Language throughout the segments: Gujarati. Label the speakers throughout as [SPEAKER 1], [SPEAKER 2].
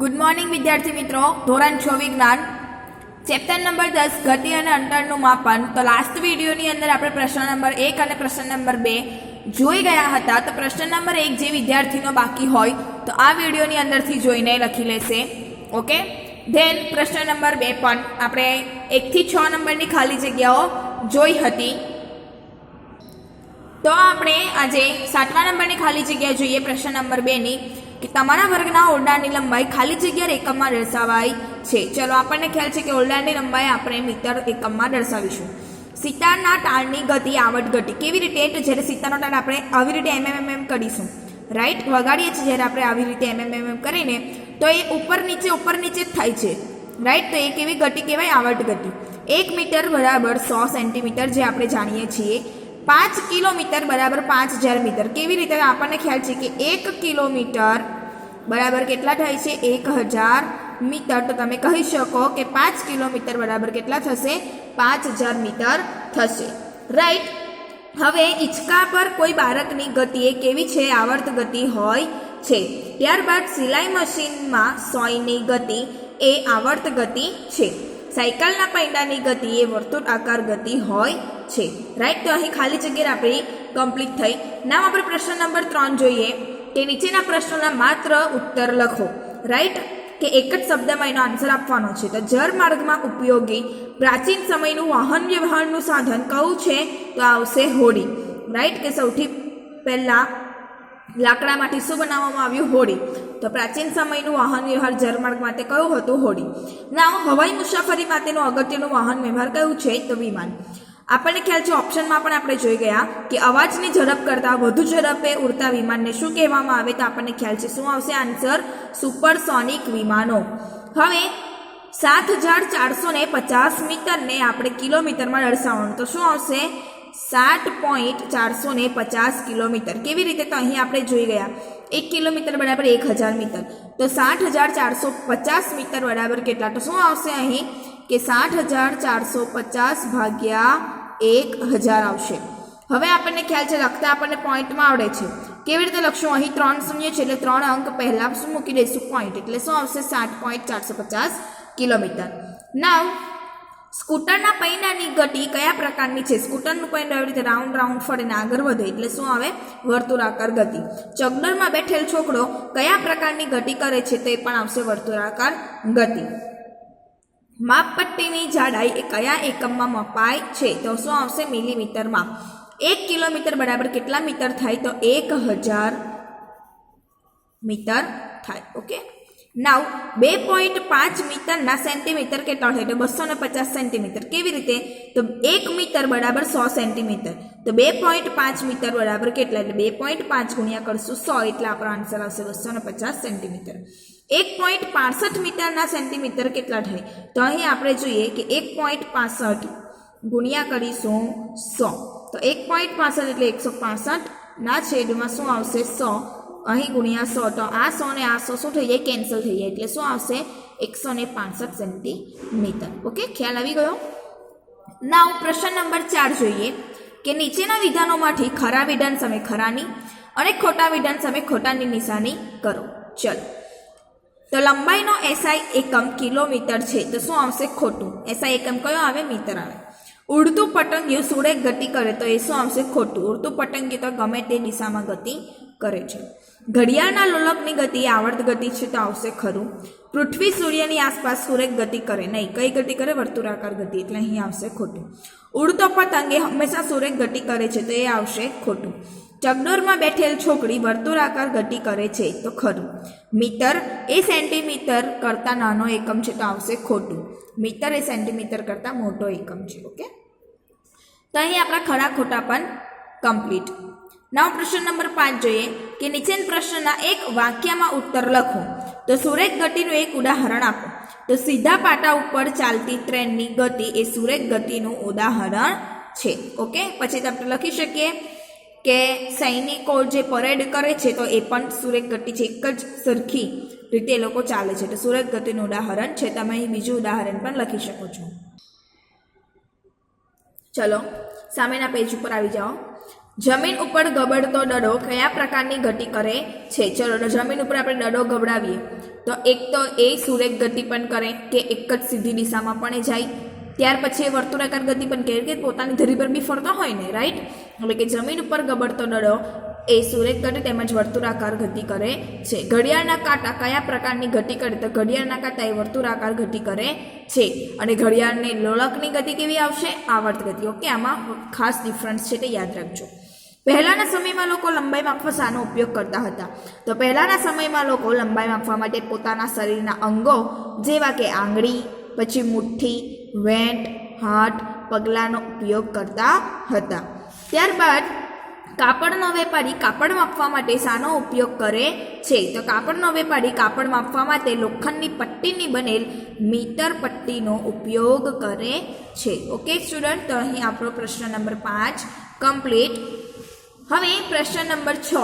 [SPEAKER 1] ગુડ મોર્નિંગ વિદ્યાર્થી મિત્રો. ધોરણ છ વિજ્ઞાન. ચેપ્ટર નંબર દસ, ગતિ અને અંતરનું માપન. તો લાસ્ટ વિડીયોની અંદર આપણે પ્રશ્ન નંબર એક અને પ્રશ્ન નંબર બે જોઈ ગયા હતા. તો પ્રશ્ન નંબર એક જે વિદ્યાર્થીનો બાકી હોય, તો આ વિડીયોની અંદરથી જોઈને લખી લેશે. ઓકે ધેન પ્રશ્ન નંબર બે પણ આપણે એકથી છ નંબરની ખાલી જગ્યાઓ જોઈ હતી. તો આપણે આજે સાતમા નંબરની ખાલી જગ્યા જોઈએ પ્રશ્ન નંબર બેની. કે તમારા વર્ગના ઓરડાની લંબાઈ ખાલી જગ્યા એકમમાં દર્શાવાય છે. ચલો, આપણને ખ્યાલ છે કે ઓરડાની લંબાઈ આપણે મીટર એકમમાં દર્શાવીશું. સિતારના તાળની ગતિ આવટ ગતિ કેવી રીતે? જ્યારે સિતારનો તાળ આપણે આવી રીતે એમ એમ કરીશું. રાઈટ વગાડીએ છીએ જ્યારે આપણે આવી રીતે એમ એમ એમ કરીને, તો એ ઉપર નીચે ઉપર નીચે જ થાય છે. રાઈટ તો એ કેવી ગતિ કહેવાય? આવટ ગતિ. એક મીટર બરાબર સો સેન્ટીમીટર જે આપણે જાણીએ છીએ. પાંચ કિલોમીટર બરાબર પાંચ હજાર મીટર. કેવી રીતે? આપણને ખ્યાલ છે કે એક કિલોમીટર બરાબર કેટલા થાય છે? એક હજાર મીટર. તો તમે કહી શકો કે પાંચ કિલોમીટર બરાબર કેટલા થશે? પાંચ હજાર મીટર થશે. રાઈટ હવે હિંચકા પર કોઈ બાળકની ગતિ એ કેવી છે? આવર્ત ગતિ હોય છે. ત્યારબાદ સિલાઈ મશીનમાં સોયની ગતિ એ આવર્ત ગતિ છે. સાયકલના પૈડાની ગતિ એ વર્તુળ આકાર ગતિ હોય છે. રાઈટ તો અહીં ખાલી જગ્યા આપણી કમ્પ્લીટ થઈ. નામ આપણે પ્રશ્ન નંબર ત્રણ જોઈએ. કે નીચેના પ્રશ્નોના માત્ર ઉત્તર લખો. રાઈટ કે એક જ શબ્દમાં એનો આન્સર આપવાનો છે. તો જળ માર્ગમાં ઉપયોગી પ્રાચીન સમયનું વાહન વ્યવહારનું સાધન કયું છે? તો આવશે હોડી. રાઈટ કે સૌથી પહેલાં લાકડામાંથી શું બનાવવામાં આવ્યું? હોડી. તો પ્રાચીન સમયનું વાહન વ્યવહાર જળમાર્ગ માટે કયું હતું? હોડી. ના હવાઈ મુસાફરી માટેનું અગત્યનું વાહન વ્યવહાર કયું છે? તો વિમાન. આપણને ખ્યાલ છે ઓપ્શનમાં પણ આપણે જોઈ ગયા કે અવાજની ઝડપ કરતાં વધુ ઝડપે ઉડતા વિમાનને શું કહેવામાં આવે તો આપણને ખ્યાલ છે, શું આવશે? આન્સર, સુપરસોનિક વિમાનો. હવે, સાત હજાર ચારસો ને પચાસ મીટરને આપણે કિલોમીટરમાં દર્શાવવાનું. તો શું આવશે? સાત પોઈન્ટ ચારસો ને પચાસ કિલોમીટર. કેવી રીતે? તો અહીં આપણે જોઈ ગયા. એક કિલોમીટર બરાબર એક હજાર મીટર. તો સાઠ હજાર ચારસો પચાસ મીટર બરાબર કેટલા? તો શું આવશે અહીં? કે સાઠ હજાર ચારસો પચાસ ભાગ્યા એક હજાર આવશે. હવે આપણને ખ્યાલ છે, લખતા આપણને પોઈન્ટમાં આવડે છે. કેવી રીતે લખશું? અહીં ત્રણ શૂન્ય છે, એટલે ત્રણ અંક પહેલાં શું મૂકી દઈશું? પોઈન્ટ. એટલે શું આવશે? સાત પોઈન્ટ ચારસો પચાસ કિલોમીટર. નાવ સ્કૂટરના પૈડાની ગતિ કયા પ્રકારની છે? સ્કૂટરનું પૈડું આવી રીતે રાઉન્ડ રાઉન્ડ ફરીને આગળ વધે, એટલે શું આવે? વર્તુળાકાર ગતિ. ચગડરમાં બેઠેલ છોકરો કયા પ્રકારની ગતિ કરે છે તે પણ આવશે વર્તુળાકાર ગતિ. માપપટ્ટીની જાડાઈ એ કયા એકમમાં મપાય છે? તો શું આવશે મિલીમીટરમાં. એક કિલોમીટર બરાબર કેટલા મીટર થાય? તો એક હજાર મીટર થાય. ઓકે? નાવ બે પોઈન્ટ પાંચ મીટરના સેન્ટીમીટર કેટલા થાય એટલે બસો ને પચાસ સેન્ટીમીટર. કેવી રીતે? તો એક મીટર બરાબર સો સેન્ટીમીટર. તો બે પોઈન્ટ પાંચ મીટર બરાબર કેટલા? એટલે બે પોઈન્ટ પાંચ ગુણ્યા કરશું સો. એટલે આપણો આન્સર આવશે બસો ને પચાસ સેન્ટીમીટર. એક પોઈન્ટ પાસઠ મીટરના સેન્ટીમીટર કેટલા થાય? તો અહીં આપણે જોઈએ કે એક પોઈન્ટ પાસઠ ગુણ્યા કરીશું સો. તો એક પોઈન્ટ પાસઠ એટલે એકસો પાસઠ. ના છેદમાં શું આવશે? સો. અહીં ગુણ્યા સો. તો આ સો ને આ સો શું થઈ જાય? કેન્સલ થઈ જાય. એટલે શું આવશે? એકસો ને પાસઠ સેન્ટીમીટર ઓકે ખ્યાલ આવી ગયો? નાવ પ્રશ્ન નંબર ચાર જોઈએ કે નીચેના વિધાનોમાંથી ખરા વિધાન સામે ખરાની અને ખોટા વિધાન સામે ખોટાની નિશાની કરો. ચલો. તો લંબાઈનો એસઆઈ એકમ કિલોમીટર છે. તો શું આવશે? ખોટું. એસઆઈ એકમ કયો આવે? મીટર આવે. ઉડતું પતંગિયું સૂળે ગતિ કરે તો એ શું આવશે? ખોટું. ઉડતું પતંગિયું તો ગમે તે દિશામાં ગતિ કરે છે. ઘડિયાળના લોલકની ગતિ એ આવર્ત ગતિ છે તો આવશે ખરું. પૃથ્વી સૂર્યની આસપાસ સુરેખ ગતિ કરે, નહીં, કઈ ગતિ કરે? વર્તુળાકાર ગતિ, એટલે અહીં આવશે ખોટું. ઉડતો પતંગ એ હંમેશા સુરેખ ગતિ કરે છે તો એ આવશે ખોટું. ચકડોરમાં બેઠેલ છોકરી વર્તુળાકાર ગતિ કરે છે તો ખરું. મીટર એ સેન્ટીમીટર કરતાં નાનો એકમ છે તો આવશે ખોટું. મીટર એ સેન્ટીમીટર કરતાં મોટો એકમ છે, ઓકે? તો અહીં આપણા ખરા ખોટા પણ કમ્પ્લીટ નવ પ્રશ્ન નંબર પાંચ જોઈએ કે નીચેન પ્રશ્નના એક વાક્યમાં ઉત્તર લખો. તો સુરેખ ગતિનું એક ઉદાહરણ આપો. તો સીધા પાટા ઉપર ચાલતી ટ્રેનની ગતિ એ સુરેખ ગતિનું ઉદાહરણ છે. ઓકે? પછી આપણે લખી શકીએ કે સૈનિકો જે પરેડ કરે છે તો એ પણ સુરેખ ગતિ છે એક જ સરખી રીતે એ લોકો ચાલે છે. તો સુરેખ ગતિનું ઉદાહરણ છે. તમે અહીં બીજું ઉદાહરણ પણ લખી શકો છો. ચલો, સામેના પેજ ઉપર આવી જાઓ. જમીન ઉપર ગબડતો દડો કયા પ્રકારની ગતિ કરે છે? ચલો જમીન ઉપર આપણે દડો ગબડાવીએ. તો એક તો એ સુરેખ ગતિ પણ કરે કે એક જ સીધી દિશામાં પણ જાય. ત્યાર પછી એ વર્તુળાકાર ગતિ પણ કહે કે પોતાની ધરી પર બી ફરતો હોય ને રાઈટ એટલે કે જમીન ઉપર ગબડતો દડો એ સુરેખ ગતિ તેમજ વર્તુળાકાર ગતિ કરે છે. ઘડિયાળના કાંટા કયા પ્રકારની ગતિ કરે? તો ઘડિયાળના કાંટા એ વર્તુળાકાર ગતિ કરે છે. અને ઘડિયાળની લોલકની ગતિ કેવી આવશે? આવર્ત ગતિ. ઓકે આમાં ખાસ ડિફરન્સ છે તે યાદ રાખજો. પહેલાંના સમયમાં લોકો લંબાઈ માપવા શાનો ઉપયોગ કરતા હતા. તો પહેલાંના સમયમાં લોકો લંબાઈ માપવા માટે પોતાના શરીરના અંગો, જેવા કે આંગળી, પછી મુઠ્ઠી વેંટ હાથ, પગલાંનો ઉપયોગ કરતા હતા. ત્યારબાદ કાપડનો વેપારી કાપડ માપવા માટે શાનો ઉપયોગ કરે છે. તો કાપડનો વેપારી કાપડ માપવા માટે લોખંડની પટ્ટીની બનેલ મીટર પટ્ટીનો ઉપયોગ કરે છે. ઓકે સ્ટુડન્ટ તો અહીં આપણો પ્રશ્ન નંબર પાંચ કમ્પ્લીટ હવે પ્રશ્ન નંબર છ,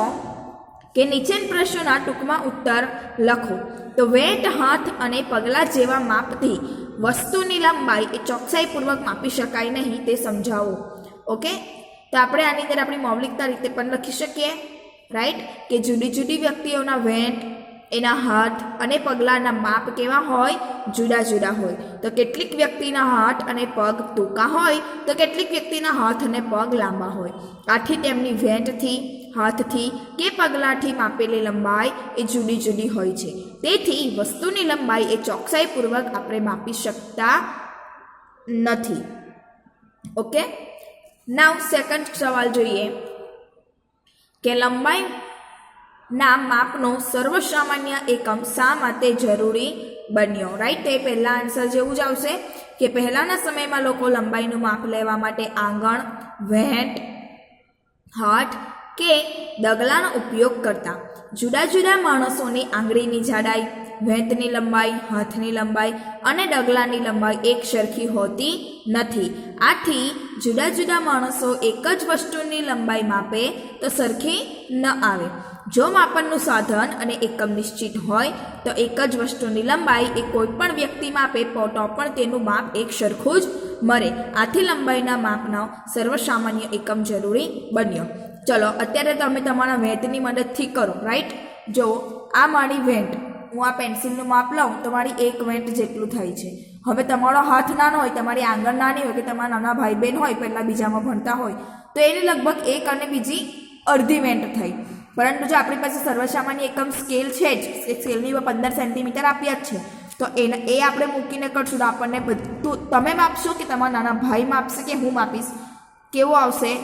[SPEAKER 1] કે નીચેના પ્રશ્નોના ટૂંકમાં ઉત્તર લખો. તો વેટ, હાથ અને પગલાં જેવા માપથી વસ્તુની લંબાઈ એ ચોકસાઈપૂર્વક માપી શકાય નહીં તે સમજાવો. ઓકે? તો આપણે આની અંદર આપણી મૌલિકતા રીતે પણ લખી શકીએ. રાઈટ? કે જુદી જુદી વ્યક્તિઓના વેટ એના હાથ અને પગલાંના માપ કેવા હોય? જુદા જુદા હોય. તો કેટલીક વ્યક્તિના હાથ અને પગ ટૂંકા હોય, તો કેટલીક વ્યક્તિના હાથ અને પગ લાંબા હોય. આથી તેમની વેંટથી, હાથથી કે પગલાંથી માપેલી લંબાઈ એ જુદી જુદી હોય છે. તેથી વસ્તુની લંબાઈ એ ચોકસાઈપૂર્વક આપણે માપી શકતા નથી. ઓકે? નાવ સેકન્ડ સવાલ જોઈએ. કે લંબાઈ ના માપનો સર્વસામાન્ય એકમ શા માટે જરૂરી બન્યો? રાઈટ એ પહેલાં આન્સર જેવું જ આવશે કે પહેલાંના સમયમાં લોકો લંબાઈનું માપ લેવા માટે આંગણ, વેંટ, હાથ કે દગલાનો ઉપયોગ કરતા. જુદા જુદા માણસોની આંગળીની જાડાઈ, વેંતની લંબાઈ, હાથની લંબાઈ અને ડગલાની લંબાઈ એક સરખી હોતી નથી. આથી જુદા જુદા માણસો એક જ વસ્તુની લંબાઈ માપે તો સરખી ન આવે. જો માપનનું સાધન અને એકમ નિશ્ચિત હોય, તો એક જ વસ્તુની લંબાઈ એ કોઈપણ વ્યક્તિ માપે તો પણ તેનું માપ એક સરખું જ મળે આથી લંબાઈના માપનો સર્વસામાન્ય એકમ જરૂરી બન્યો. ચલો, અત્યારે તમે તમારા વેન્ટની મદદથી કરો રાઈટ જો આ મારી વેંટ હું આ પેન્સિલનું માપ લઉં, તો મારી એક વેંટ જેટલું થાય છે. હવે તમારો હાથ નાનો હોય, તમારી આંગણ નાની હોય કે તમારા નાના ભાઈ બહેન હોય, પહેલાં બીજામાં ભણતા હોય, તો એની લગભગ એક અને બીજી અડધી વેન્ટ થઈ પરંતુ જો આપણી પાસે સર્વસામાન્ય એકમ સ્કેલ છે જ, એ સ્કેલની પંદર સેન્ટીમીટર આપ્યા જ છે, તો એને, એ આપણે મૂકીને કરશું. તો આપણને બધું, તમે માપશો કે તમારા નાના ભાઈ માપશે કે હું માપીશ? કેવો આવશે?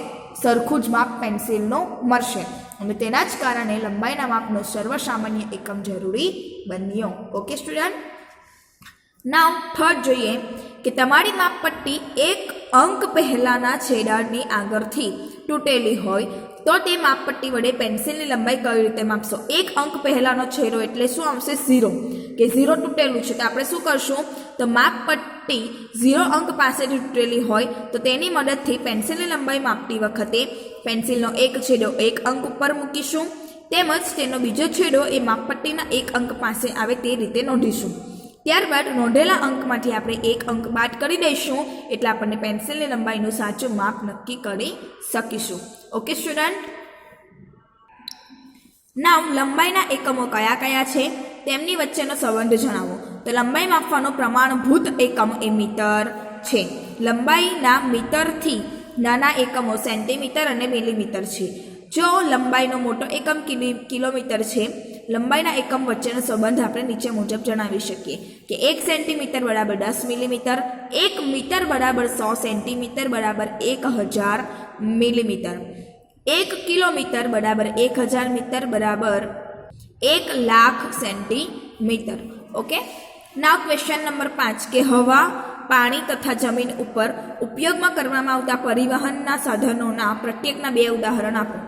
[SPEAKER 1] સરખું જ માપ પેન્સિલનું મળશે. અને તેના જ કારણે લંબાઈના માપનો સર્વસામાન્ય એકમ જરૂરી બન્યો. ઓકે સ્ટુડન્ટ નાવ થર્ડ જોઈએ કે તમારી માપપટ્ટી એક અંક પહેલાંના છેડાની આગળથી તૂટેલી હોય તો તે માપપટ્ટી વડે પેન્સિલની લંબાઈ કઈ રીતે માપશો? એક અંક પહેલાંનો છેડો એટલે શું આવશે? ઝીરો. કે ઝીરો તૂટેલું છે. તો આપણે શું કરશું? તો માપપટ્ટી ઝીરો અંક પાસેથી તૂટેલી હોય, તો તેની મદદથી પેન્સિલની લંબાઈ માપતી વખતે પેન્સિલનો એક છેડો એક અંક ઉપર મૂકીશું. તેમજ તેનો બીજો છેડો એ માપપટ્ટીના એક અંક પાસે આવે તે રીતે નોંધીશું. ત્યારબાદ નોંધેલા અંકમાંથી આપણે એક અંક બાદ કરી દઈશું, એટલે આપણને પેન્સિલની લંબાઈનું સાચું માપ નક્કી કરી શકીશું. ઓકે સ્ટુડન્ટ નામ લંબાઈના એકમો કયા કયા છે? તેમની વચ્ચેનો સંબંધ જણાવો. તો લંબાઈ માપવાનો પ્રમાણભૂત એકમ એ મીટર છે. લંબાઈના મીટરથી નાના એકમો સેન્ટીમીટર અને મિલીમીટર છે. જો લંબાઈનો મોટો એકમ કિલી કિલોમીટર છે, લંબાઈના એકમ વચ્ચેનો સંબંધ આપણે નીચે મુજબ જણાવી શકીએ કે એક સેન્ટીમીટર બરાબર દસ મિલીમીટર, એક મીટર બરાબર સો સેન્ટીમીટર બરાબર એક હજાર મિલીમીટર. એક કિલોમીટર બરાબર એક હજાર મીટર બરાબર એક લાખ સેન્ટીમીટર. ઓકે? ના ક્વેશ્ચન નંબર પાંચ, કે હવા, પાણી તથા જમીન ઉપર ઉપયોગમાં કરવામાં આવતા પરિવહનના સાધનોના પ્રત્યેકના બે ઉદાહરણ આપો.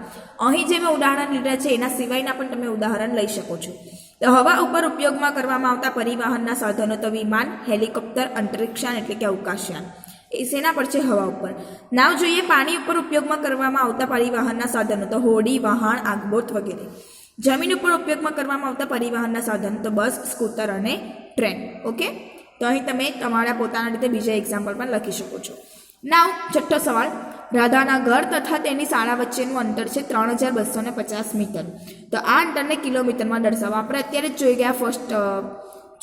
[SPEAKER 1] અહીં જે મેં ઉદાહરણ લીધા છે, એના સિવાયના પણ તમે ઉદાહરણ લઈ શકો છો. તો હવા ઉપર ઉપયોગમાં કરવામાં આવતા પરિવહનના સાધનો તો વિમાન, હેલિકોપ્ટર અંતરિક્ષયાન એટલે કે અવકાશયાન એ શેના પર છે હવા ઉપર. નાવ જોઈએ પાણી ઉપર ઉપયોગમાં કરવામાં આવતા પરિવહનના સાધનો, તો હોડી વહાણ આગબોટ વગેરે. જમીન ઉપર ઉપયોગમાં કરવામાં આવતા પરિવહનના સાધનો, તો બસ, સ્કૂટર અને ટ્રેન. ઓકે? તો અહીં તમે તમારા પોતાના રીતે બીજા એક્ઝામ્પલ પણ લખી શકો છો. નાવ, છઠ્ઠો સવાલ. રાધાના ઘર તથા તેની શાળા વચ્ચેનું અંતર છે ત્રણ હજાર બસો ને પચાસ મીટર. તો આ અંતરને કિલોમીટરમાં દર્શાવવા આપણે અત્યારે જ જોઈ ગયા ફર્સ્ટ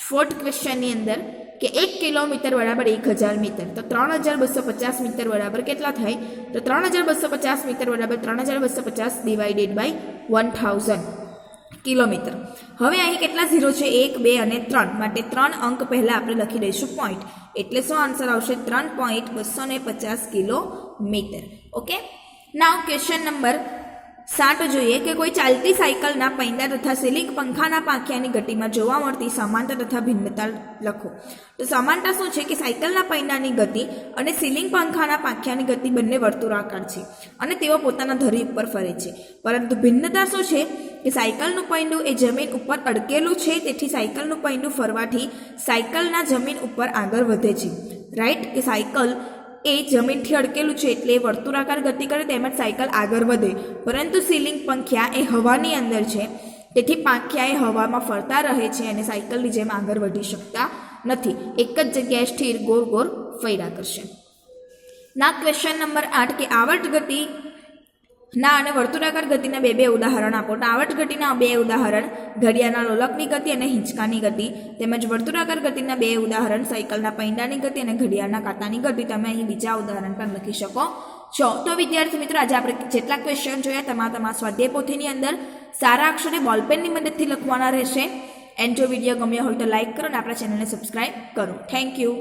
[SPEAKER 1] ફોર્થ ક્વેશ્ચનની અંદર. કે એક કિલોમીટર બરાબર એક હજાર મીટર. તો ત્રણ હજાર બસો પચાસ મીટર બરાબર કેટલા થાય? તો ત્રણ હજાર બસો પચાસ મીટર બરાબર ત્રણ હજાર બસો પચાસ divided by one thousand kilometre. હવે અહીં કેટલા ઝીરો છે? એક, બે અને ત્રણ. માટે ત્રણ અંક પહેલાં આપણે લખી દઈશું પોઈન્ટ એટલે શું આન્સર આવશે? ત્રણ પોઈન્ટ બસો ને પચાસ kilometre. Okay now question number સાત જોઈએ કે કોઈ ચાલતી સાયકલના પૈંડા તથા સિલિંગ પંખાના પાંખિયાની ગતિમાં જોવા મળતી સમાનતા તથા ભિન્નતા લખો. તો સમાનતા શું છે? કે સાયકલના પૈંડાની ગતિ અને સિલિંગ પંખાના પાંખિયાની ગતિ બંને વર્તુળાકાર છે અને તેઓ પોતાના ધરી ઉપર ફરે છે. પરંતુ ભિન્નતા શું છે? કે સાયકલનું પૈંડું એ જમીન ઉપર અડકેલું છે, તેથી સાયકલનું પૈંડું ફરવાથી સાયકલના જમીન ઉપર આગળ વધે છે. રાઈટ? કે સાયકલ એ જમીનથી અડકેલું છે એટલે વર્તુળાકાર ગતિ કરે તેમજ સાયકલ આગળ વધે. પરંતુ સીલિંગ પંખ્યા એ હવાની અંદર છે. તેથી પાંખિયા એ હવામાં ફરતા રહે છે અને સાયકલની જેમ આગળ વધી શકતા નથી. એક જ જગ્યાએ સ્થિર ગોળ ગોળ ફર્યા કરશે. ના ક્વેશ્ચન નંબર આઠ કે આવર્ત ગતિ ના, અને વર્તુળાકાર ગતિના બે બે ઉદાહરણ આપો. આવર્ત ગતિના બે ઉદાહરણ, ઘડિયાળના લોલકની ગતિ અને હિંચકાની ગતિ. તેમજ વર્તુળાકાર ગતિના બે ઉદાહરણ, સાયકલના પૈંડાની ગતિ અને ઘડિયાળના કાંટાની ગતિ. તમે અહીં બીજા ઉદાહરણ પણ લખી શકો છો. તો વિદ્યાર્થી મિત્રો, આજે આપણે જેટલા ક્વેશ્ચન જોયા, તમારા તમારા સ્વાધ્યાય પોથીની અંદર સારા અક્ષરે બોલપેનની મદદથી લખવાના રહેશે. એન્ડ જો વીડિયો ગમ્યો હોય તો લાઇક કરો અને આપણા ચેનલને સબસ્ક્રાઇબ કરો. Thank you